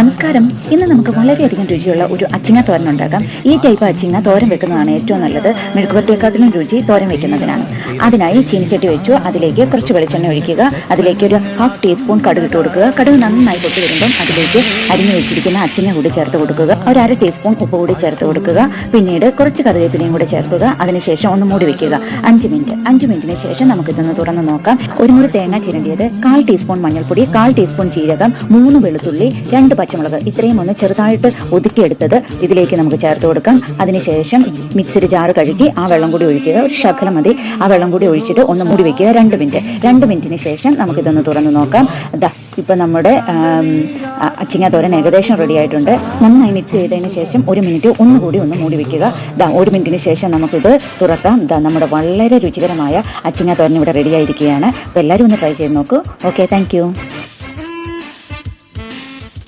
നമസ്കാരം. ഇന്ന് നമുക്ക് വളരെയധികം രുചിയുള്ള ഒരു അച്ചിങ്ങ തോരൻ ഉണ്ടാക്കാം. ഈ ടൈപ്പ് അച്ചിങ്ങ തോരൻ വെക്കുന്നതാണ് ഏറ്റവും നല്ലത്. മെഴുകുപുരട്ടിയെക്കാട്ടിലും രുചി തോരൻ വെക്കുന്നതിനാണ്. അതിനായി ചീനിച്ചട്ടി വെച്ചു. അതിലേക്ക് കുറച്ച് വെളിച്ചെണ്ണ ഒഴിക്കുക. അതിലേക്ക് ഒരു ഹാഫ് ടീസ്പൂൺ കടുക് ഇട്ട് കൊടുക്കുക. കടുക് നന്നായി പൊട്ടി വരുമ്പം അതിലേക്ക് അരിഞ്ഞു വെച്ചിരിക്കുന്ന അച്ചിങ്ങ കൂടി ചേർത്ത് കൊടുക്കുക. ഒരു അര ടീസ്പൂൺ ഉപ്പ് കൂടി ചേർത്ത് കൊടുക്കുക. പിന്നീട് കുറച്ച് കറിവേപ്പിലയും കൂടി ചേർക്കുക. അതിനുശേഷം ഒന്ന് മൂടി വെക്കുക. അഞ്ച് മിനിറ്റ്. അഞ്ച് മിനിറ്റിന് ശേഷം നമുക്കിതൊന്ന് തുറന്ന് നോക്കാം. ഒരു മുറി തേങ്ങ ചിരണ്ടിയത് കാൽ ടീസ്പൂൺ മഞ്ഞൾപ്പൊടി കാൽ ടീസ്പൂൺ ജീരകം മൂന്ന് വെളുത്തുള്ളി രണ്ട് പച്ചമുളക് ഇത്രയും ഒന്ന് ചെറുതായിട്ട് ഒതുക്കിയെടുത്തത് ഇതിലേക്ക് നമുക്ക് ചേർത്ത് കൊടുക്കാം. അതിനുശേഷം മിക്സിയുടെ ജാറ് കഴുകി ആ വെള്ളം കൂടി ഒഴിക്കുക. ഒരു ശകലം മതി. ആ വെള്ളം കൂടി ഒഴിച്ചിട്ട് ഒന്ന് മൂടി വെക്കുക. രണ്ട് മിനിറ്റ്. രണ്ട് മിനിറ്റിന് ശേഷം നമുക്കിതൊന്ന് തുറന്ന് നോക്കാം. ദാ ഇപ്പം നമ്മുടെ ആം, അച്ചിങ്ങ തോരൻ ഏകദേശം റെഡി ആയിട്ടുണ്ട്. നന്നായി മിക്സ് ചെയ്തതിന് ശേഷം ഒരു മിനിറ്റ് ഒന്നുകൂടി ഒന്ന് മൂടി വെക്കുക. ദാ ഒരു മിനിറ്റിന് ശേഷം നമുക്കിത് തുറക്കാം. ദാ നമ്മുടെ വളരെ രുചികരമായ അച്ചിങ്ങ തോരൻ ഇവിടെ റെഡി ആയിരിക്കുകയാണ്. അപ്പോൾ എല്ലാവരും ഒന്ന് ട്രൈ ചെയ്ത് നോക്കൂ. Okay thank